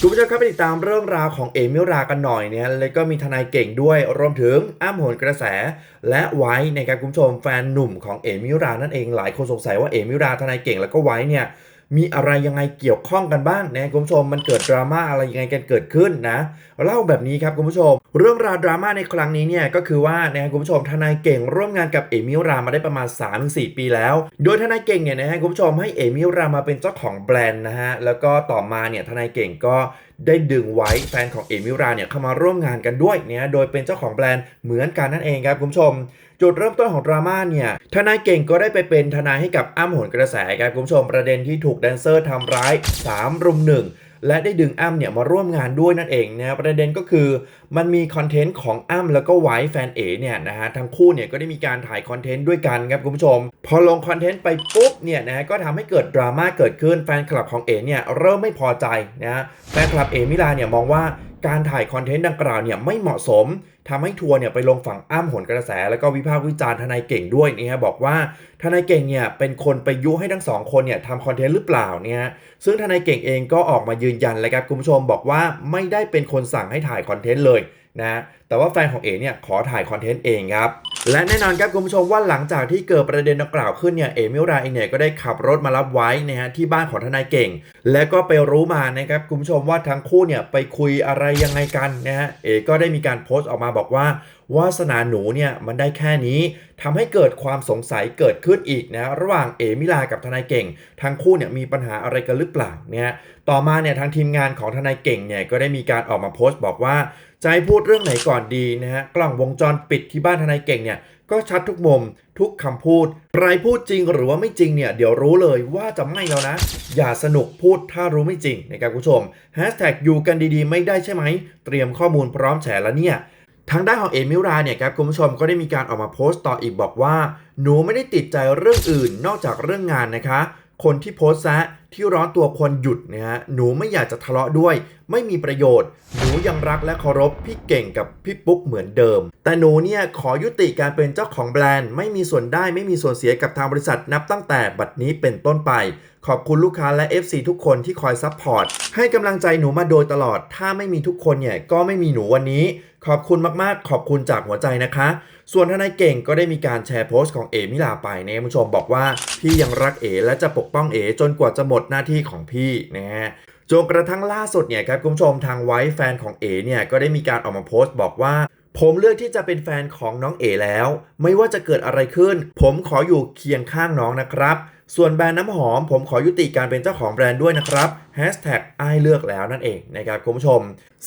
คุณผู้ชมครับไปติดตามเรื่องราวของเอมิรากันหน่อยเนี่ยแล้วก็มีทนายเก่งด้วยรวมถึงอ้ำโหนกระแส และไว้นการคุณผู้ชมแฟนหนุ่มของเอมิรานั่นเองหลายคนสงสัยว่าเอมิราทนายเก่งแล้วก็ไว้เนี่ยมีอะไรยังไงเกี่ยวข้องกันบ้างนะคุณผู้ชมมันเกิดดราม่าอะไรยังไงกันเกิดขึ้นนะเล่าแบบนี้ครับคุณผู้ชม เรื่องราวดราม่าในครั้งนี้เนี่ยก็คือว่านะฮะคุณผู้ชมทนายเก่งร่วมงานกับเอมิรามาได้ประมาณ 3-4 ปีแล้ว โดยทนายเก่งเนี่ยนะฮะคุณผู้ชมให้เอมิรามาเป็นเจ้าของแบรนด์นะฮะแล้วก็ต่อมาเนี่ยทนายเก่งก็ได้ดึงไว้แฟนของเอมิราเนี่ยเข้ามาร่วมงานกันด้วยเนี่ยโดยเป็นเจ้าของแบรนด์เหมือนกันนั่นเองครับคุณผู้ชม จุดเริ่มต้นของดราม่าเนี่ยทนายเก่งก็ได้ไปเป็นทนายให้กับอ้ำโหนกระแสครับคุณผู้ชมประเด็นที่ถูกแดนเซอร์ทำร้าย3รุมหนึ่ง และได้ดึงอ้ำเนี่ยมาร่วมงานด้วยนั่นเองนะประเด็นก็คือมันมีคอนเทนต์ของอ้ำแล้วก็ไว้แฟนเอเนี่ยนะฮะทั้งคู่เนี่ยก็ได้มีการถ่ายคอนเทนต์ด้วยกันครับคุณผู้ชม พอลงคอนเทนต์ไปปุ๊บเนี่ยนะฮะก็ทำให้เกิดดราม่าเกิดขึ้นแฟนคลับของเอเนี่ยเริ่มไม่พอใจนะฮะแฟนคลับเอมิลาเนี่ยมองว่า การถ่ายคอนเทนต์ดังกล่าวเนี่ยไม่เหมาะสมทำให้ทัวร์เนี่ยไปลงฝั่งอ้ำโหนกระแส แล้วก็วิพากษ์วิจารณ์ทนายเก่งด้วยนี่ฮะบอกว่าทนายเก่งเนี่ยเป็นคนไปยุให้ทั้งสองคนเนี่ยทำคอนเทนต์หรือเปล่าเนี่ยซึ่งทนายเก่งเองก็ออกมายืนยันเลยครับคุณผู้ชมบอกว่าไม่ได้เป็นคนสั่งให้ถ่ายคอนเทนต์เลยนะแต่ว่าแฟนของเอ๋เนี่ยขอถ่ายคอนเทนต์เองครับ และแน่นอนครับคุณผู้ชมว่าหลังจากที่เกิดประเด็นดังกล่าวขึ้นเนี่ยเอมิราเองเนี่ยก็ได้ขับรถมารับไว้นะฮะที่บ้านของทนายเก่ง และก็ไปรู้มานะครับคุณผู้ชมว่าทั้งคู่เนี่ยไปคุยอะไรยังไงกันนะฮะเอก็ได้มีการโพสต์ออกมาบอกว่าวาสนาหนูเนี่ยมันได้แค่นี้ทำให้เกิดความสงสัยเกิดขึ้นอีกนะระหว่างเอมิลากับทนายเก่ง ทั้งคู่เนี่ยมีปัญหาอะไรกันหรือเปล่าเนี่ยต่อมาเนี่ยทางทีมงานของทนายเก่งเนี่ยก็ได้มีการออกมาโพสต์บอกว่าจะให้พูดเรื่องไหนก่อนดีนะฮะกล้องวงจรปิดที่บ้านทนายเก่งเนี่ยก็ชัดทุกมุมทุกคำพูดใครพูดจริงหรือว่าไม่จริงเนี่ย เดี๋ยวรู้เลยว่าจะไม่แล้วนะ อย่าสนุกพูดถ้ารู้ไม่จริงนะครับคุณผู้ชมแฮชแท็กอยู่กันดีๆ ไม่ได้ใช่ไหม เตรียมข้อมูลพร้อมแฉแล้วเนี่ย ทางด้านของเอมิราเนี่ยครับคุณผู้ชมก็ได้มีการออกมาโพสต์ต่ออีกบอกว่า หนูไม่ได้ติดใจเรื่องอื่นนอกจากเรื่องงานนะคะ คนที่โพสต์ซะ ที่ร้อนตัวควรหยุดนะฮะหนูไม่อยากจะทะเลาะด้วย ไม่มีประโยชน์ หนูยังรักและเคารพพี่เก่งกับพี่ปุ๊กเหมือนเดิม แต่หนูเนี่ยขอยุติการเป็นเจ้าของแบรนด์ ไม่มีส่วนได้ไม่มีส่วนเสียกับทางบริษัทนับตั้งแต่บัดนี้เป็นต้นไป ขอบคุณลูกค้าและ FC ทุกคนที่คอยซัพพอร์ตให้กำลังใจหนูมาโดยตลอด ถ้าไม่มีทุกคนเนี่ยก็ไม่มีหนูวันนี้ ขอบคุณมากๆ ขอบคุณจากหัวใจนะคะ ส่วนทนายเก่งก็ได้มีการแชร์โพสต์ของเอมิลาไปนะผู้ชมบอกว่าพี่ยังรักเอและจะปกป้องเอจนกว่าจะหมดหน้าที่ของพี่นะฮะจนกระทั่งล่าสุดเนี่ยครับคุณผู้ชมทางไว้แฟนของเอเนี่ยก็ได้มีการออกมาโพสต์บอกว่า ผมเลือกที่จะเป็นแฟนของน้องเอแล้ว ไม่ว่าจะเกิดอะไรขึ้น ผมขออยู่เคียงข้างน้องนะครับ ส่วนแบรนด์น้ำหอมผมขอยุติการเป็นเจ้าของแบรนด์ด้วยนะครับแฮชแท็กไอเลือกแล้วนั่นเองนะครับคุณผู้ชม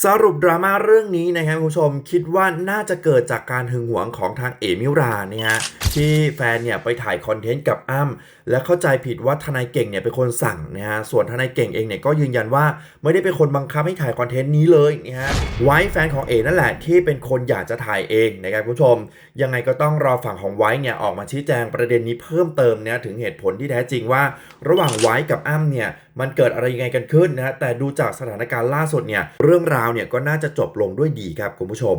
สรุปดราม่าเรื่องนี้นะครับคุณผู้ชมคิดว่าน่าจะเกิดจากการหึงหวงของทางเอมิราเนี่ยฮะที่แฟนเนี่ยไปถ่ายคอนเทนต์กับอ้ำและเข้าใจผิดว่าทนายเก่งเนี่ยเป็นคนสั่งนะฮะส่วนทนายเก่งเองเนี่ยก็ยืนยันว่าไม่ได้เป็นคนบังคับให้ถ่ายคอนเทนต์นี้เลยนะฮะไว้แฟนของเอนั่นแหละที่เป็นคนอยากจะถ่ายเองนะครับคุณผู้ชม ยังไงก็ต้องรอฝั่งของไว้เนี่ยออกมาชี้แจงประเด็นนี้เพิ่มเติมเนี่ยถึงเหตุผลที่แท้จริงว่า ระหว่างไว้กับอ้ำเนี่ยมันเกิดอะไรยังไงกันขึ้นนะฮะแต่ดูจากสถานการณ์ล่าสุดเนี่ยเรื่องราวเนี่ยก็น่าจะจบลงด้วยดีครับคุณผู้ชม